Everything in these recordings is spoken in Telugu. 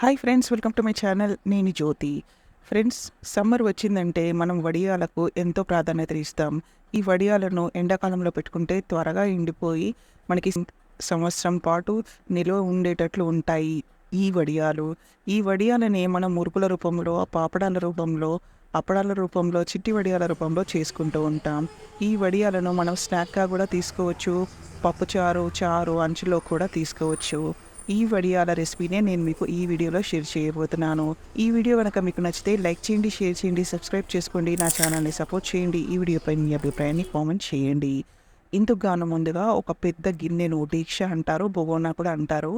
Hi friends welcome to my channel నేను జ్యోతి ఫ్రెండ్స్ సమ్మర్ వచ్చిందంటే మనం వడియాలకు ఎంతో ప్రాధాన్యత ఇస్తాం. ఈ వడియాలను ఎండాకాలంలో పెట్టుకుంటే త్వరగా ఎండిపోయి మనకి సంవత్సరం పాటు నిల్వ ఉండేటట్లు ఉంటాయి ఈ వడియాలు. ఈ వడియాలని మనం మురుకుల రూపంలో పాపడాల రూపంలో అప్పడాల రూపంలో చిట్టి వడియాల రూపంలో చేసుకుంటూ ఉంటాం. ఈ వడియాలను మనం స్నాక్గా కూడా తీసుకోవచ్చు. పప్పుచారు చారు అంచులో కూడా తీసుకోవచ్చు. ఈ వడియాల రెసిపీనే నేను మీకు ఈ వీడియోలో షేర్ చేయబోతున్నాను. ఈ వీడియో కనుక మీకు నచ్చితే లైక్ చేయండి షేర్ చేయండి సబ్స్క్రైబ్ చేసుకోండి నా ఛానల్ని సపోర్ట్ చేయండి. ఈ వీడియోపై మీ అభిప్రాయాన్ని కామెంట్ చేయండి. ఇందుకుగాను ముందుగా ఒక పెద్ద గిన్నెను దీక్ష అంటారు బొగోనా కూడా అంటారు.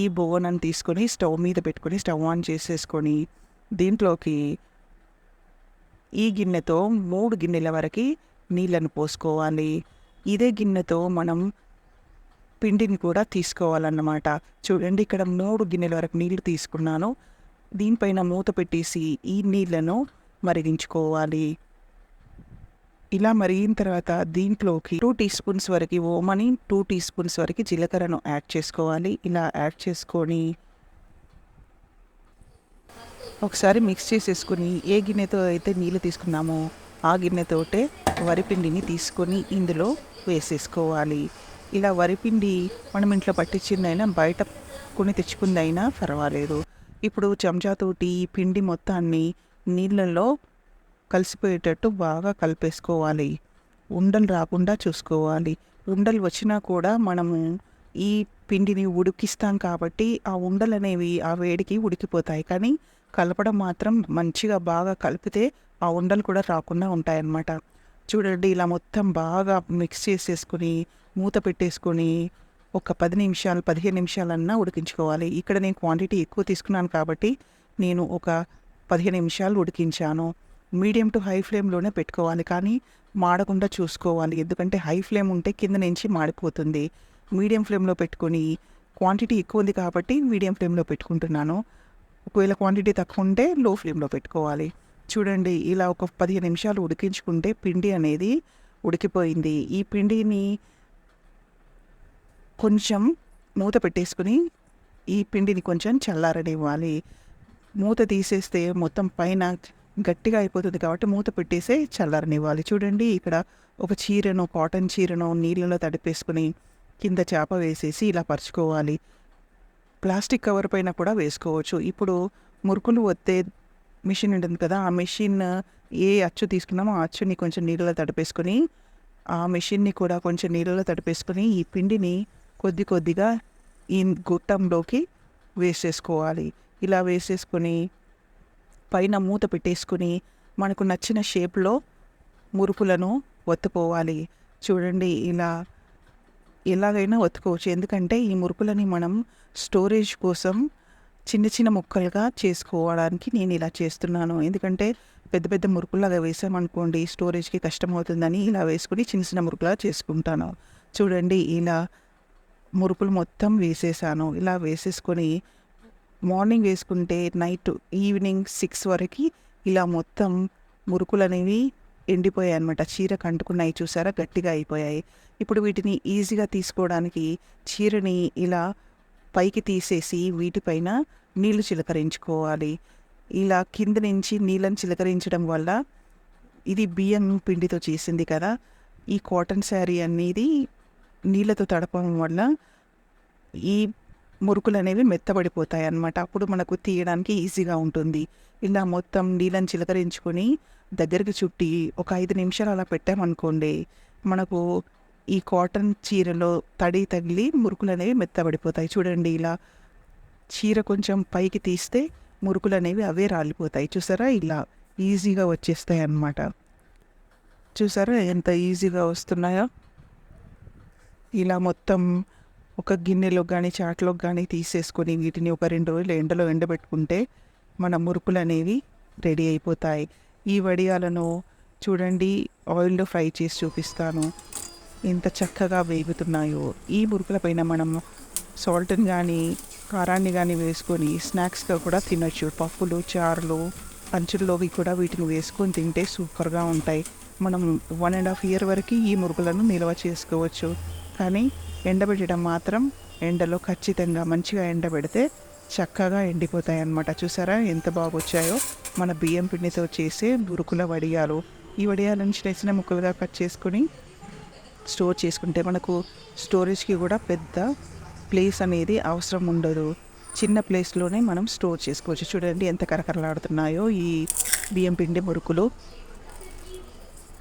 ఈ బొగోనాను తీసుకొని స్టవ్ మీద పెట్టుకొని స్టవ్ ఆన్ చేసేసుకొని దీంట్లోకి ఈ గిన్నెతో మూడు గిన్నెల వరకు నీళ్ళను పోసుకోవాలి. ఇదే గిన్నెతో మనం పిండిని కూడా తీసుకోవాలన్నమాట. చూడండి ఇక్కడ మూడు గిన్నెల వరకు నీళ్ళు తీసుకున్నాను. దీనిపైన మూత పెట్టేసి ఈ నీళ్ళను మరిగించుకోవాలి. ఇలా మరిగిన తర్వాత దీంట్లోకి టూ టీ స్పూన్స్ వరకు ఓమని టూ టీ స్పూన్స్ వరకు జీలకర్రను యాడ్ చేసుకోవాలి. ఇలా యాడ్ చేసుకొని ఒకసారి మిక్స్ చేసేసుకుని ఏ గిన్నెతో అయితే నీళ్ళు తీసుకున్నామో ఆ గిన్నెతోటే వరిపిండిని తీసుకొని ఇందులో వేసేసుకోవాలి. ఇలా వరిపిండి మనం ఇంట్లో పట్టించిందైనా బయట కొని తెచ్చుకుందైనా పర్వాలేదు. ఇప్పుడు చెంచాతోటి ఈ పిండి మొత్తాన్ని నీళ్ళల్లో కలిసిపోయేటట్టు బాగా కలిపేసుకోవాలి. ఉండలు రాకుండా చూసుకోవాలి. ఉండలు వచ్చినా కూడా మనము ఈ పిండిని ఉడికిస్తాం కాబట్టి ఆ ఉండలు అనేవి ఆ వేడికి ఉడికిపోతాయి. కానీ కలపడం మాత్రం మంచిగా బాగా కలిపితే ఆ ఉండలు కూడా రాకుండా ఉంటాయన్నమాట. చూడండి ఇలా మొత్తం బాగా మిక్స్ చేసేసుకుని మూత పెట్టేసుకొని ఒక పది నిమిషాలు పదిహేను నిమిషాలన్నా ఉడికించుకోవాలి. ఇక్కడ నేను క్వాంటిటీ ఎక్కువ తీసుకున్నాను కాబట్టి నేను ఒక పదిహేను నిమిషాలు ఉడికించాను. మీడియం టు హై ఫ్లేమ్లోనే పెట్టుకోవాలి కానీ మాడకుండా చూసుకోవాలి. ఎందుకంటే హై ఫ్లేమ్ ఉంటే కింద నుంచి మాడిపోతుంది. మీడియం ఫ్లేమ్లో పెట్టుకొని క్వాంటిటీ ఎక్కువ ఉంది కాబట్టి మీడియం ఫ్లేమ్లో పెట్టుకుంటున్నాను. ఒకవేళ క్వాంటిటీ తక్కువ ఉంటే లో ఫ్లేమ్లో పెట్టుకోవాలి. చూడండి ఇలా ఒక పదిహేను నిమిషాలు ఉడికించుకుంటే పిండి అనేది ఉడికిపోయింది. ఈ పిండిని కొంచెం మూత పెట్టేసుకుని ఈ పిండిని కొంచెం చల్లారనివ్వాలి. మూత తీసేస్తే మొత్తం పైన గట్టిగా అయిపోతుంది కాబట్టి మూత పెట్టేసే చల్లారనివ్వాలి. చూడండి ఇక్కడ ఒక చీరను కాటన్ చీరను నీళ్ళలో తడిపేసుకుని కింద చేప వేసేసి ఇలా పరుచుకోవాలి. ప్లాస్టిక్ కవర్ పైన కూడా వేసుకోవచ్చు. ఇప్పుడు మురుకులు వత్తే మిషన్ ఉంటుంది కదా ఆ మిషన్ ఏ అచ్చు తీసుకున్నామో ఆ అచ్చుని కొంచెం నీళ్ళలో తడిపేసుకొని ఆ మిషన్ని కూడా కొంచెం నీళ్ళలో తడిపేసుకొని ఈ పిండిని కొద్ది కొద్దిగా ఈ గుట్టంలోకి వేసేసుకోవాలి. ఇలా వేసేసుకొని పైన మూత పెట్టేసుకుని మనకు నచ్చిన షేప్లో మురుకులను ఒత్తుకోవాలి. చూడండి ఇలా ఎలాగైనా ఒత్తుకోవచ్చు. ఎందుకంటే ఈ మురుకులని మనం స్టోరేజ్ కోసం చిన్న చిన్న ముక్కలుగా చేసుకోవడానికి నేను ఇలా చేస్తున్నాను. ఎందుకంటే పెద్ద పెద్ద మురుకులాగా వేసామనుకోండి స్టోరేజ్కి కష్టం అవుతుందని ఇలా వేసుకుని చిన్న చిన్న మురుకులా చేసుకుంటాను. చూడండి ఇలా మురుకులు మొత్తం వేసేసాను. ఇలా వేసేసుకొని మార్నింగ్ వేసుకుంటే నైట్ ఈవినింగ్ సిక్స్ వరకు ఇలా మొత్తం మురుకులు అనేవి ఎండిపోయాయి అనమాట చీర కంటుకున్నాయి చూసారా? గట్టిగా అయిపోయాయి. ఇప్పుడు వీటిని ఈజీగా తీసుకోవడానికి చీరని ఇలా పైకి తీసేసి వీటిపైన నీళ్ళు చిలకరించుకోవాలి. ఇలా కింద నుంచి నీళ్ళని చిలకరించడం వల్ల ఇది బియ్యం పిండితో చేసింది కదా? ఈ కాటన్ శారీ అనేది నీళ్ళతో తడపడం వల్ల ఈ మురుకులు అనేవి మెత్తబడిపోతాయి అన్నమాట అప్పుడు మనకు తీయడానికి ఈజీగా ఉంటుంది. ఇలా మొత్తం నీళ్ళని చిలకరించుకొని దగ్గరికి చుట్టి ఒక ఐదు నిమిషాలు అలా పెట్టామనుకోండి మనకు ఈ కాటన్ చీరలో తడి తగిలి మురుకులు అనేవి మెత్తబడిపోతాయి. చూడండి ఇలా చీర కొంచెం పైకి తీస్తే మురుకులు అనేవి అవే రాలిపోతాయి. చూసారా? ఇలా ఈజీగా వచ్చేస్తాయి అన్నమాట చూసారా? ఎంత ఈజీగా వస్తున్నాయో? ఇలా మొత్తం ఒక గిన్నెలో కానీ చాట్లో కానీ తీసేసుకొని వీటిని ఒక రెండు రోజులు ఎండలో ఎండబెట్టుకుంటే మన మురుకులు అనేవి రెడీ అయిపోతాయి. ఈ వడియాలను చూడండి ఆయిల్లో ఫ్రై చేసి చూపిస్తాను. ఎంత చక్కగా వేగుతున్నాయో. ఈ మురుకుల పైన మనం సాల్ట్ని కానీ కారాన్ని కానీ వేసుకొని స్నాక్స్గా కూడా తినచ్చు. పప్పులు చారులు పంచుల్లోవి కూడా వీటిని వేసుకొని తింటే సూపర్గా ఉంటాయి. మనం వన్ అండ్ హాఫ్ ఇయర్ వరకు ఈ మురుకులను నిల్వ చేసుకోవచ్చు. కానీ ఎండబెట్టడం మాత్రం ఎండలో ఖచ్చితంగా మంచిగా ఎండబెడితే చక్కగా ఎండిపోతాయి అన్నమాట చూసారా ఎంత బాగా వచ్చాయో మన బియ్యం పిండితో చేసే మురుకుల వడియాలు. ఈ వడియాలను నుంచి నేసిన ముక్కలుగా కట్ చేసుకొని స్టోర్ చేసుకుంటే మనకు స్టోరేజ్కి కూడా పెద్ద ప్లేస్ అనేది అవసరం ఉండదు. చిన్న ప్లేస్లోనే మనం స్టోర్ చేసుకోవచ్చు. చూడండి ఎంత కరకరలాడుతున్నాయో ఈ బియ్యం పిండి మురుకులు.